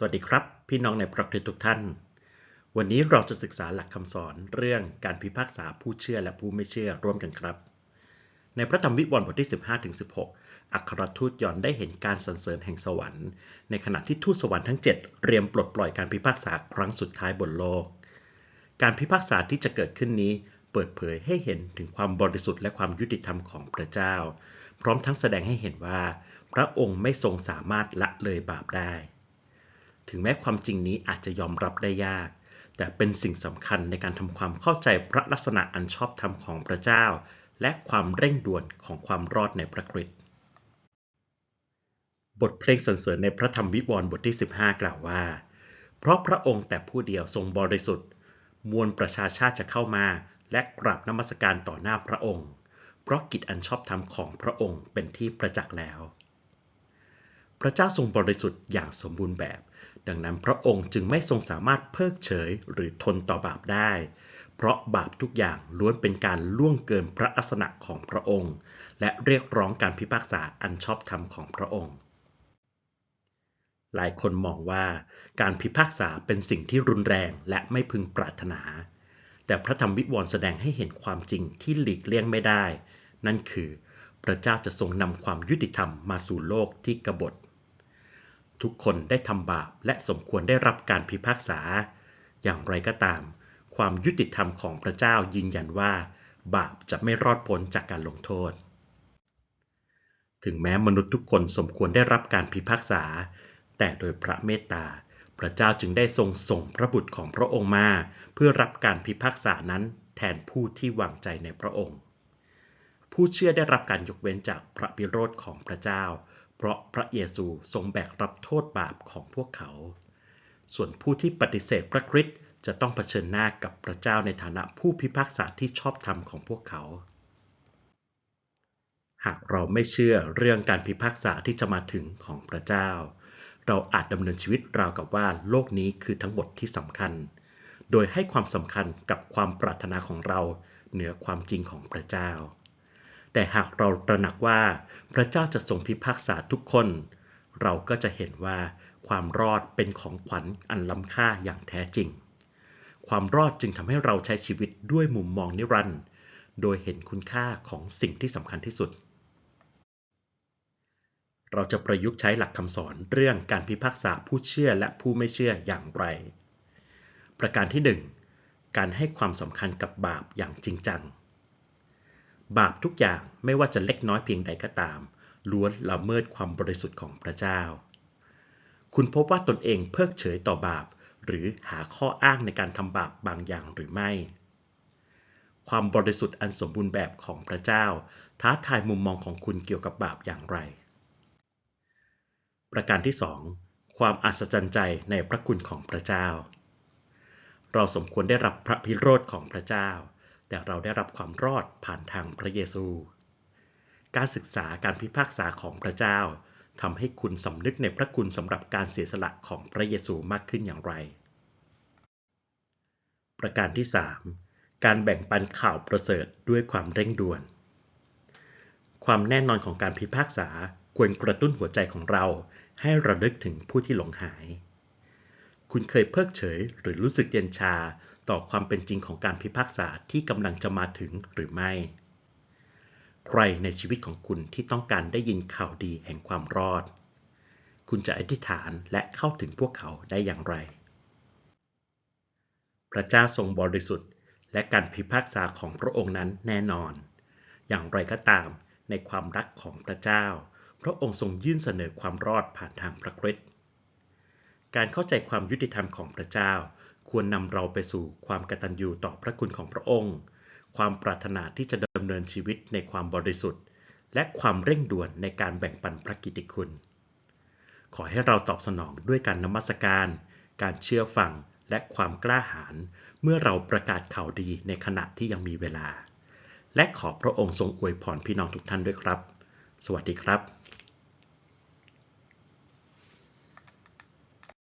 สวัสดีครับ พี่น้องในพระคริสต์ทุกท่าน วันนี้เราจะศึกษาหลักคำสอนเรื่องการพิพากษาผู้เชื่อและผู้ไม่เชื่อร่วมกันครับ ในพระธรรมวิวรณ์บทที่ 15-16 อัครทูตยอนได้เห็นการสรรเสริญแห่งสวรรค์ ในขณะที่ทูตสวรรค์ทั้ง 7 เตรียมปลดปล่อยการพิพากษาครั้งสุดท้ายบนโลก การพิพากษาที่จะเกิดขึ้นนี้เปิดเผยให้เห็นถึงความบริสุทธิ์และความยุติธรรมของพระเจ้า พร้อมทั้งแสดงให้เห็นว่า พระองค์ไม่ทรงสามารถละเลยบาปได้ ถึงแม้ความจริงนี้อาจจะยอมรับได้ยาก แต่เป็นสิ่งสำคัญในการทำความเข้าใจพระลักษณะอันชอบธรรมของพระเจ้า และความเร่งด่วนของความรอดในพระคริสต์บทเพลงสรรเสริญในพระธรรมวิวรณ์บทที่ 15 กล่าวว่า เพราะพระองค์แต่ผู้เดียวทรงบริสุทธิ์ มวลประชาชาติจะเข้ามา และกราบนมัสการต่อหน้าพระองค์ เพราะกิจอันชอบธรรมของพระองค์เป็นที่ประจักษ์แล้ว พระเจ้าทรงบริสุทธิ์อย่างสมบูรณ์แบบ ดังนั้นพระองค์จึงไม่ทรงสามารถเพิกเฉยหรือทนต่อบาปได้ เพราะบาปทุกอย่างล้วนเป็นการล่วงเกินพระลักษณะของพระองค์ และเรียกร้องการพิพากษาอันชอบธรรมของพระองค์ หลายคนมองว่าการพิพากษาเป็นสิ่งที่รุนแรงและไม่พึงปรารถนา แต่พระธรรมวิวรณ์แสดงให้เห็นความจริงที่หลีกเลี่ยงไม่ได้ นั่นคือ พระเจ้าจะทรงนำความยุติธรรมมาสู่โลกที่กบฏ ทุกคนได้ทำบาปและสมควรได้รับการพิพากษา อย่างไรก็ตาม ความยุติธรรมของพระเจ้ายืนยันว่า บาปจะไม่รอดพ้นจากการลงโทษ ถึงแม้มนุษย์ทุกคนสมควรได้รับการพิพากษา แต่โดยพระเมตตา พระเจ้าจึงได้ทรงส่งพระบุตรของพระองค์มา เพื่อรับการพิพากษานั้นแทนผู้ที่วางใจในพระองค์ ผู้เชื่อได้รับการยกเว้นจากพระพิโรธของพระเจ้า เพราะพระเยซูทรงแบกรับโทษบาปของพวกเขา ส่วนผู้ที่ปฏิเสธพระคริสต์จะต้องเผชิญหน้ากับพระเจ้าในฐานะผู้พิพากษาที่ชอบธรรมของพวกเขา หากเราไม่เชื่อเรื่องการพิพากษาที่จะมาถึงของพระเจ้า เราอาจดำเนินชีวิตราวกับว่าโลกนี้คือทั้งหมดที่สำคัญ โดยให้ความสำคัญกับความปรารถนาของเราเหนือความจริงของพระเจ้า แต่หากเราตระหนักว่าพระเจ้าจะทรงพิพากษาทุกคน เราก็จะเห็นว่าความรอดเป็นของขวัญอันล้ำค่าอย่างแท้จริง ความรอดจึงทำให้เราใช้ชีวิตด้วยมุมมองนิรันดร์โดยเห็นคุณค่าของสิ่งที่สำคัญที่สุด เราจะประยุกต์ใช้หลักคำสอนเรื่องการพิพากษาผู้เชื่อและผู้ไม่เชื่ออย่างไร ประการที่ 1 การให้ความสำคัญกับบาปอย่างจริงจัง บาปทุกอย่างไม่ว่าจะเล็กน้อยเพียงใดก็ตาม ล้วนละเมิดความบริสุทธิ์ของพระเจ้า คุณพบว่าตนเองเพิกเฉยต่อบาป หรือหาข้ออ้างในการทำบาปบางอย่างหรือไม่ ความบริสุทธิ์อันสมบูรณ์แบบของพระเจ้า ท้าทายมุมมองของคุณเกี่ยวกับบาปอย่างไร ประการที่ 2 ความอัศจรรย์ใจในพระคุณของพระเจ้า เราสมควรได้รับพระพิโรธของพระเจ้า แต่เราได้รับความรอดผ่านทางพระเยซู การศึกษาการพิพากษาของพระเจ้าทำให้คุณสำนึกในพระคุณสำหรับการเสียสละของพระเยซูมากขึ้นอย่างไร ประการที่ 3 การแบ่งปันข่าวประเสริฐด้วยความเร่งด่วน ความแน่นอนของการพิพากษาควรกระตุ้นหัวใจของเราให้ระลึกถึงผู้ที่หลงหาย คุณเคยเพิกเฉยหรือรู้สึกเย็นชา ต่อความเป็นจริงของการพิพากษาที่กำลังจะมาถึงหรือไม่ ใครในชีวิตของคุณที่ต้องการได้ยินข่าวดีแห่งความรอด คุณจะอธิษฐานและเข้าถึงพวกเขาได้อย่างไร พระเจ้าทรงบริสุทธิ์ และการพิพากษาของพระองค์นั้นแน่นอน อย่างไรก็ตามในความรักของพระเจ้า พระองค์ทรงยื่นเสนอความรอดผ่านทางพระคริสต์การเข้าใจความยุติธรรมของพระเจ้า ควรนำเราไปสู่ความกตัญญูต่อพระคุณของพระองค์ ความปรารถนาที่จะดำเนินชีวิตในความบริสุทธิ์ และความเร่งด่วนในการแบ่งปันพระกิตติคุณ ขอให้เราตอบสนองด้วยการนมัสการ การเชื่อฟังและความกล้าหาญเมื่อเราประกาศข่าวดีในขณะที่ยังมีเวลา และขอพระองค์ทรงอวยพรพี่น้องทุกท่านด้วยครับ สวัสดีครับ